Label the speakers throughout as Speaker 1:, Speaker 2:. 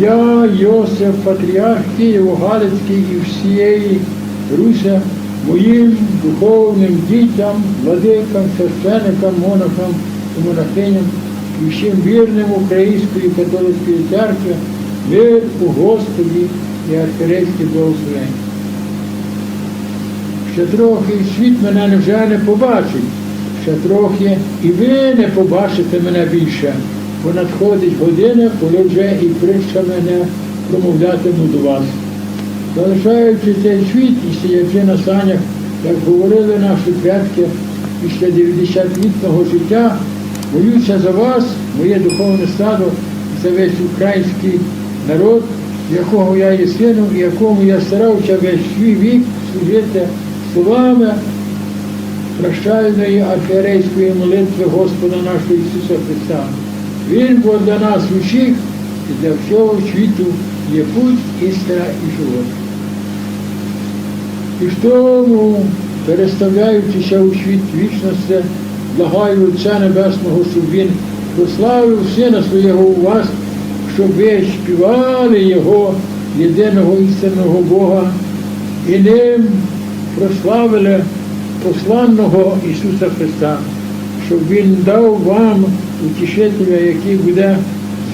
Speaker 1: Я, Йосиф, патріарх Києво-Галицький і всієї Руся, моїм духовним дітям, владикам, священикам, монахам і монахиням і всім вірним Української католицької церкви, мир у Господі і архірейське благословення. Ще трохи світ мене вже не побачить, ще трохи і ви не побачите мене більше, бо надходить година, коли вже і притча мене промовлятиму до вас. Залишаючи цей світ і сидячи на санях, як говорили наші предки після 90-літнього життя, молюся за вас, моє духовне стадо, за весь український народ, якого я є сином і якому я старався весь свій вік служити словами прощальної архієрейської молитви Господа нашого Ісуса Христа. Він бо для нас усіх і для всього світу є путь, істина і живот. І в тому, переставляючися у світ вічності, благаю Отця Небесного, щоб Він прославив Сина Свого у вас, щоб ви співали Його, єдиного істинного Бога, і ним прославили посланного Ісуса Христа, щоб Він дав вам утішителя, який буде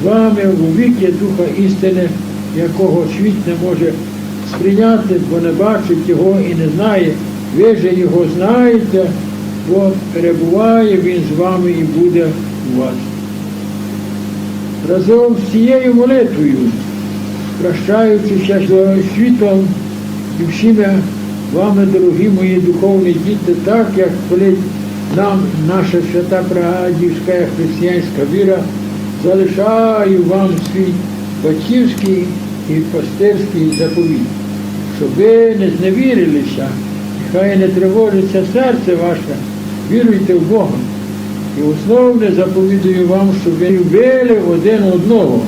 Speaker 1: з вами у віки Духа істини, якого світ не може сприйняти, бо не бачить його і не знає. Ви же його знаєте, бо перебуває він з вами і буде у вас. Разом з цією молитвою, прощаючися з світом і всіми вами, дорогі мої духовні діти, так як коли нам наша свята Прагадівська християнська віра, залишаю вам свій батьківський і пастирський заповіт, щоб ви не зневірилися, хай не тривожиться серце ваше, віруйте в Бога. І основне заповідую вам, щоб ви любили один одного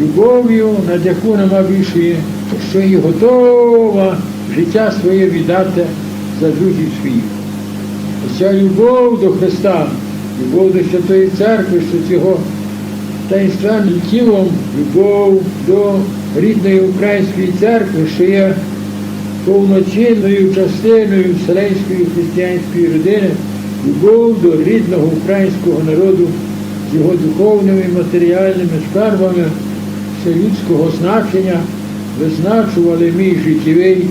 Speaker 1: любов'ю, над яку нема більшої, що і готова життя своє віддати за друзів своїх. Оця любов до Христа, любов до Святої Церкви, що з його таїнственним тілом, любов до рідної української церкви, що є повноцінною частиною Вселенської християнської родини, любов до рідного українського народу з його духовними і матеріальними скарбами вселюдського значення визначували мій життєвий,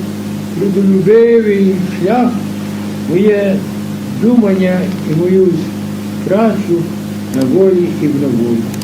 Speaker 1: трудолюбивий шлях, моє думання і мою працю на волі і в неволі.